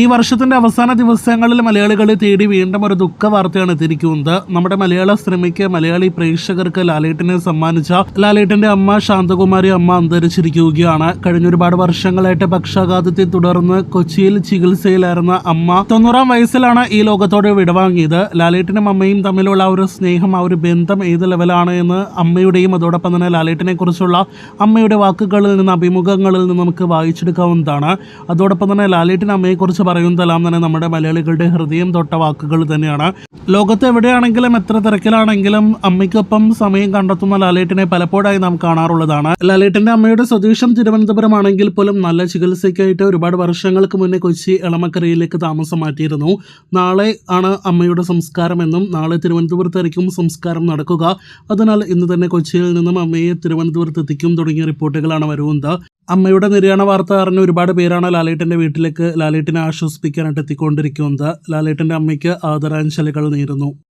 ഈ വർഷത്തിന്റെ അവസാന ദിവസങ്ങളിൽ മലയാളികളെ തേടി വീണ്ടും ഒരു ദുഃഖ വാർത്തയാണ് എത്തിയിരിക്കുന്നത്. നമ്മുടെ മലയാള സിനിമയ്ക്ക് മലയാളി പ്രേക്ഷകർക്ക് ലാലേട്ടിനെ സമ്മാനിച്ച ലാലേട്ടന്റെ അമ്മ ശാന്തകുമാരി അമ്മ അന്തരിച്ചിരിക്കുകയാണ്. കഴിഞ്ഞ ഒരുപാട് വർഷങ്ങളായിട്ട് പക്ഷാഘാതത്തെ തുടർന്ന് കൊച്ചിയിൽ ചികിത്സയിലായിരുന്ന അമ്മ തൊണ്ണൂറാം വയസ്സിലാണ് ഈ ലോകത്തോട് വിടവാങ്ങിയത്. ലാലേട്ടനും അമ്മയും തമ്മിലുള്ള ഒരു സ്നേഹം ആ ഒരു ബന്ധം ഏത് ലെവലാണ് എന്ന് അമ്മയുടെയും അതോടൊപ്പം തന്നെ ലാലേട്ടിനെ കുറിച്ചുള്ള അമ്മയുടെ വാക്കുകളിൽ നിന്ന് അഭിമുഖങ്ങളിൽ നിന്ന് നമുക്ക് വായിച്ചെടുക്കാവുന്നതാണ്. അതോടൊപ്പം തന്നെ ലാലേട്ടിന് അമ്മയെക്കുറിച്ച് പറയുന്നതെല്ലാം തന്നെ നമ്മുടെ മലയാളികളുടെ ഹൃദയം തൊട്ട വാക്കുകൾ തന്നെയാണ്. ലോകത്ത് എവിടെയാണെങ്കിലും എത്ര തിരക്കിലാണെങ്കിലും അമ്മയ്ക്കൊപ്പം സമയം കണ്ടെത്തുന്ന ലാലേട്ടിനെ പലപ്പോഴായി നാം കാണാറുള്ളതാണ്. ലാലേട്ടിന്റെ അമ്മയുടെ സ്വദേശം തിരുവനന്തപുരമാണെങ്കിൽ പോലും നല്ല ചികിത്സയ്ക്കായിട്ട് ഒരുപാട് വർഷങ്ങൾക്ക് മുന്നേ കൊച്ചി എളമക്കരയിലേക്ക് താമസം മാറ്റിയിരുന്നു. നാളെ ആണ് അമ്മയുടെ സംസ്കാരമെന്നും നാളെ തിരുവനന്തപുരത്തായിരിക്കും സംസ്കാരം നടക്കുക. അതിനാൽ ഇന്ന് തന്നെ കൊച്ചിയിൽ നിന്നും അമ്മയെ തിരുവനന്തപുരത്ത് എത്തിക്കും തുടങ്ങിയ റിപ്പോർട്ടുകളാണ് വരുന്നത്. അമ്മയുടെ നിര്യാണ വാർത്ത അറിഞ്ഞ ഒരുപാട് പേരാണ് ലാലേട്ടന്റെ വീട്ടിലേക്ക് ലാലേട്ടിനെ ആശ്വസിപ്പിക്കാനായിട്ട് എത്തിക്കൊണ്ടിരിക്കുന്നത്. ലാലേട്ടന്റെ അമ്മയ്ക്ക് ആദരാഞ്ജലികൾ നേരുന്നു.